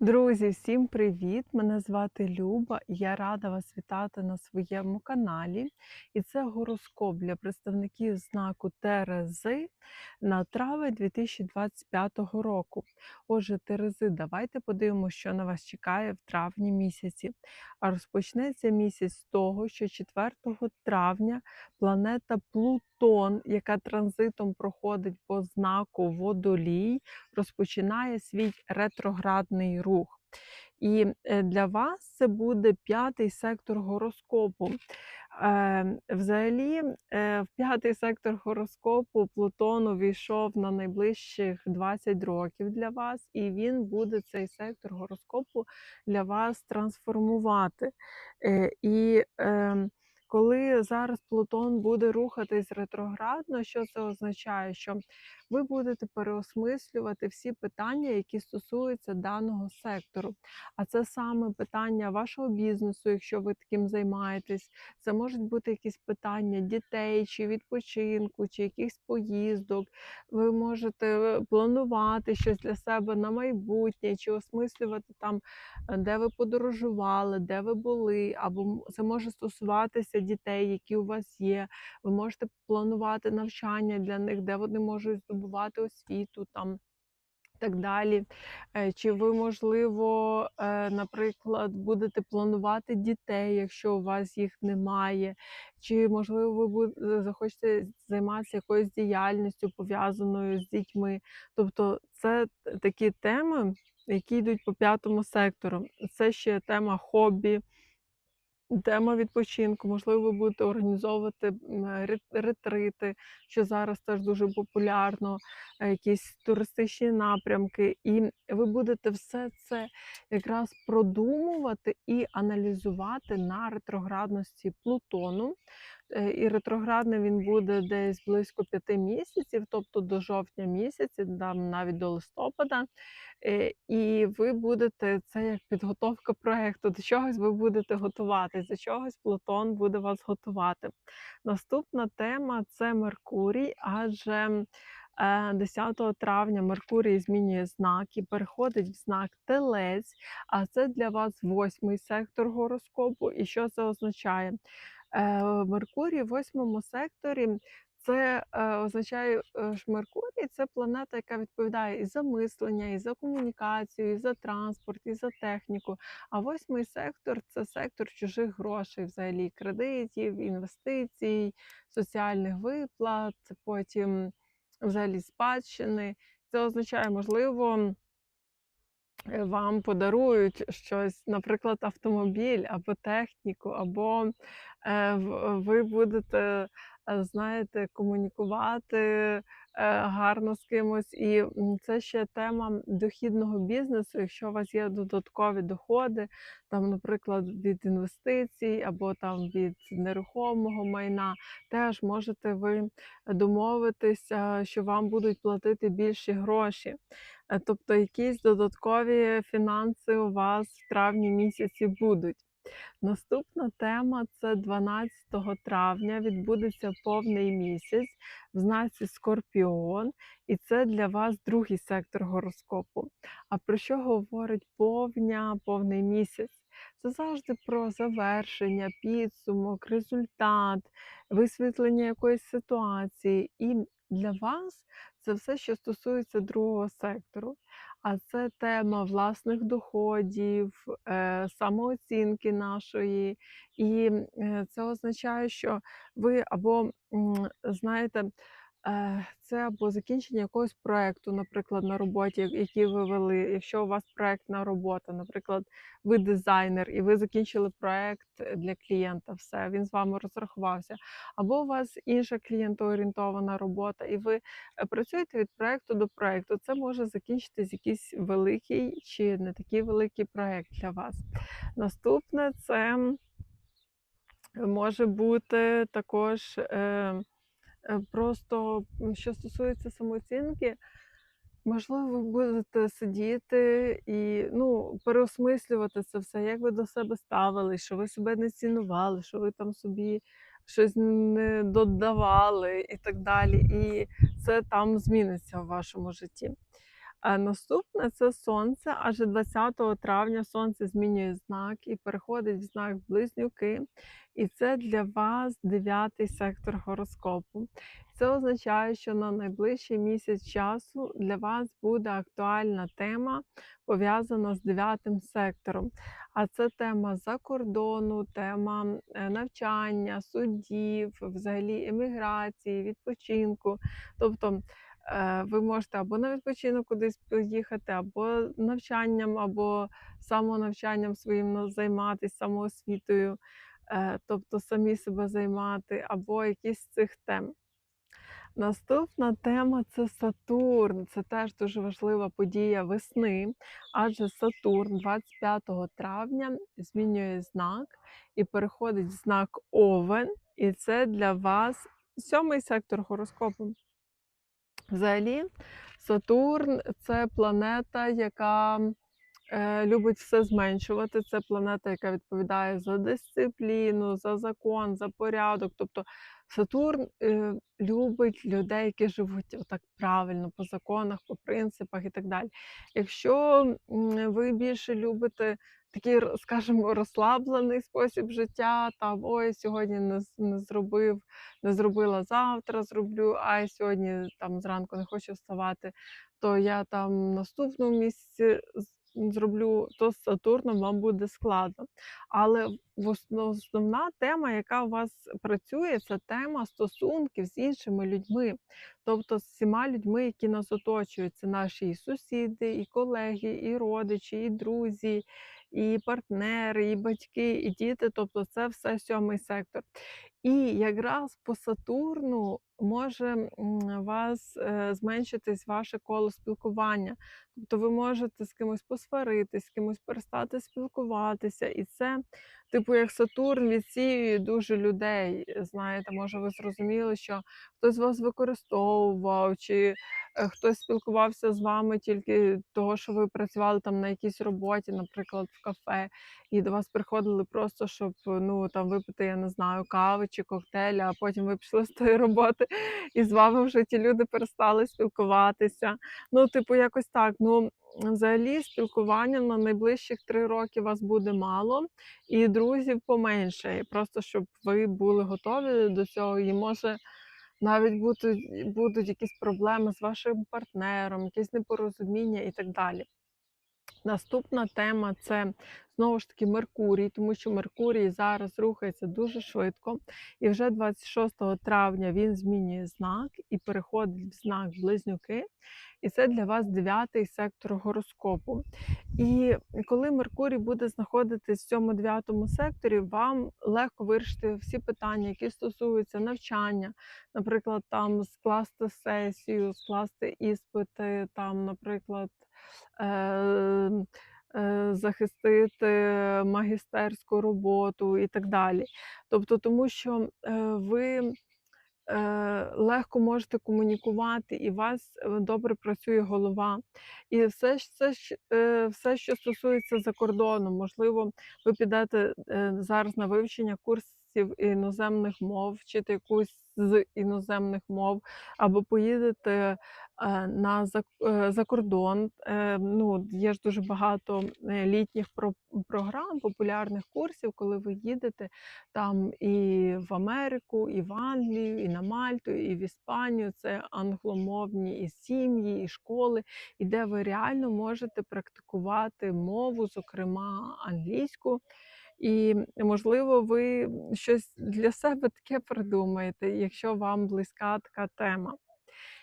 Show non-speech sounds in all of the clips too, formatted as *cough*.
Друзі, всім привіт! Мене звати Люба, я рада вас вітати на своєму каналі. І це гороскоп для представників знаку Терези на травень 2025 року. Отже, Терези, давайте подивимося, що на вас чекає в травні місяці. А розпочнеться місяць з того, що 4 травня планета Плутон, яка транзитом проходить по знаку Водолій, розпочинає свій ретроградний рух. І е, для вас це буде п'ятий сектор гороскопу. Е, Взагалі, е, в п'ятий сектор гороскопу Плутон увійшов на найближчих 20 років для вас, і він буде цей сектор гороскопу для вас трансформувати. Е, І е, коли зараз Плутон буде рухатись ретроградно, що це означає? Що ви будете переосмислювати всі питання, які стосуються даного сектору. А це саме питання вашого бізнесу, якщо ви таким займаєтесь. Це можуть бути якісь питання дітей, чи відпочинку, чи якихось поїздок. Ви можете е, планувати щось для себе на майбутнє, чи осмислювати там, е, де ви подорожували, де ви були, або це може стосуватися дітей, які у вас є. Ви можете планувати навчання для них, де вони можуть освіту там. Так далі. Е, Чи ви, можливо, е, наприклад, будете планувати дітей, якщо у вас їх немає? Чи, можливо, ви е, захочете займатися якоюсь діяльністю, пов'язаною з дітьми? Тобто, це такі теми, які йдуть по п'ятому сектору. Це ще тема хобі, Тема відпочинку, можливо, ви будете організовувати ретрити, що зараз теж дуже популярно, е, якісь туристичні напрямки, і ви будете все це якраз продумувати і аналізувати на ретроградності Плутону. Е, І ретроградний він буде десь близько п'яти місяців, тобто до жовтня місяця, там навіть до листопада. Е, І ви будете це як підготовка проекту. До чогось ви будете готуватись, до чогось Плутон буде вас готувати. Наступна тема це Меркурій, адже е, 10 травня Меркурій змінює знак і переходить в знак Телець, а це для вас восьмий сектор гороскопу. І що це означає? Е, Меркурій в восьмому секторі це е, означає, е, що Меркурій це планета, яка відповідає і за мислення, і за комунікацію, і за транспорт, і за техніку. А восьмий сектор це сектор чужих грошей, взагалі кредитів, інвестицій, соціальних виплат, потім взагалі спадщини. Це означає, можливо е, вам подарують щось, наприклад, автомобіль або техніку, або е, ви будете, е, знаєте, комунікувати е, гарно з кимось. І це ще тема дохідного бізнесу. Якщо у вас є додаткові доходи, там, наприклад, від інвестицій або там від нерухомого майна, теж можете ви домовитися, що вам будуть платити більші гроші. Е, Тобто якісь додаткові фінанси у вас в травні місяці будуть. Наступна тема це 12 травня відбудеться повний місяць в знаці Скорпіон, і це для вас другий сектор гороскопу. А про що говорить повня, повний місяць? Це завжди про завершення, підсумок, результат, висвітлення якоїсь ситуації. І для вас це все, що стосується другого сектору. А це тема власних доходів, е, самооцінки нашої. І е, це означає, що ви або знаєте, це або закінчення якогось проекту, наприклад, на роботі, який ви вели. Якщо у вас проектна робота, наприклад, ви дизайнер, і ви закінчили проект для клієнта, все, він з вами розрахувався. Або у вас інша клієнтоорієнтована робота, і ви е, працюєте від проекту до проекту. Це може закінчитись якийсь великий чи не такий великий проект для вас. Наступне це може бути також е, е, просто що стосується самооцінки. Можливо, ви будете сидіти і ну, переосмислювати це все, як ви до себе ставили, що ви себе не цінували, що ви там собі щось не додавали і так далі. І це там зміниться в вашому житті. Наступне це сонце, адже 20 травня сонце змінює знак і переходить в знак Близнюки. І це для вас дев'ятий сектор гороскопу. Це означає, що на найближчий місяць часу для вас буде актуальна тема, пов'язана з дев'ятим сектором. А це тема закордону, тема е, навчання, суддів, взагалі еміграції, відпочинку. Тобто ви можете або на відпочинок кудись поїхати, або навчанням, або самонавчанням своїм займатися, самоосвітою, е, тобто самі себе займати, або якісь з цих тем. Наступна тема це Сатурн. Це теж дуже важлива подія весни, адже Сатурн 25 травня змінює знак і переходить в знак Овен, і це для вас сьомий сектор гороскопу. Взагалі, Сатурн це планета, яка любить все зменшувати. Це планета, яка відповідає за дисципліну, за закон, за порядок. Тобто Сатурн е, любить людей, які живуть отак правильно, по законах, по принципах і так далі. Якщо ви більше любите такий, скажімо, розслаблений спосіб життя, там ой, сьогодні не, не зробив не зробила завтра, зроблю, а сьогодні там зранку не хочу вставати, то я там наступному місяці зроблю, то з Сатурном вам буде складно. Але основна тема, яка у вас працює, це тема стосунків з іншими людьми, тобто з всіма людьми, які нас оточують. Це наші і сусіди, і колеги, і родичі, і друзі, і партнери, і батьки, і діти. Тобто, це все сьомий сектор. І якраз по Сатурну може вас е, зменшитись ваше коло спілкування. Тобто ви можете з кимось посваритись, з кимось перестати спілкуватися. І це, типу, як Сатурн відсіює дуже людей. Знаєте, може, ви зрозуміли, що хтось вас використовував, чи хтось спілкувався з вами тільки того, що ви працювали там на якійсь роботі, наприклад, в кафе і до вас приходили просто, щоб ну там випити, я не знаю, кави чи коктейлі, а потім ви пішли *laughs* з тої роботи, і з вами вже ті люди перестали спілкуватися. Ну, типу, якось так. Ну, взагалі, спілкування на найближчих три роки вас буде мало, і друзів поменше. Просто щоб ви були готові до цього, і може. Навіть будуть, будуть якісь проблеми з вашим партнером, якісь непорозуміння і так далі. Наступна тема це знову ж таки Меркурій, тому що Меркурій зараз рухається дуже швидко, і вже 26 травня він змінює знак і переходить в знак Близнюки. І це для вас дев'ятий сектор гороскопу. І коли Меркурій буде знаходитись в цьому дев'ятому секторі, вам легко вирішити всі питання, які стосуються навчання, наприклад, там скласти сесію, скласти іспити, там, наприклад захистити магістерську роботу і так далі. Тобто, тому що е, ви е, легко можете комунікувати, і у вас е, добре працює голова. І все, все, е, все, що стосується за кордоном, можливо, ви підете е, зараз на вивчення курсів іноземних мов, вчити якусь з іноземних мов, або поїдете е, на за, е, кордон. Е, Ну, є ж дуже багато літніх програм, популярних курсів, коли ви їдете там і в Америку, і в Англію, і на Мальту, і в Іспанію. Це англомовні і сім'ї, і школи, і де ви реально можете практикувати мову, зокрема англійську. І можливо, ви щось для себе таке придумаєте, якщо вам близька така тема.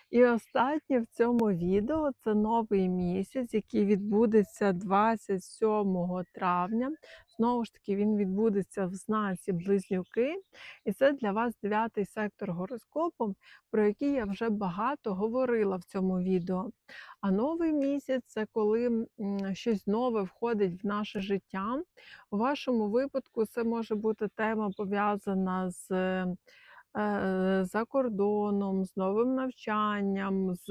І останнє в цьому відео це новий місяць, який відбудеться 27 травня. Знову ж таки, він відбудеться в знаці Близнюки, і це для вас дев'ятий сектор гороскопу, про який я вже багато говорила в цьому відео. А новий місяць це коли щось нове входить в наше життя. У вашому випадку це може бути тема пов'язана з за кордоном, з новим навчанням, з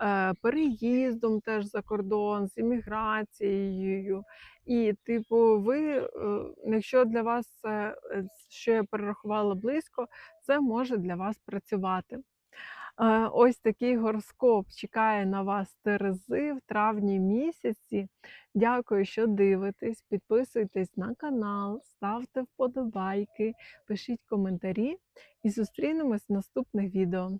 е, переїздом теж за кордон, з імміграцією. І, типу, ви, е, якщо для вас це, е, що я перерахувала близько, це може для вас працювати. Е, ось такий гороскоп чекає на вас Терези в травні місяці. Дякую, що дивитесь. Підписуйтесь на канал, ставте вподобайки, пишіть коментарі і зустрінемось в наступних відео.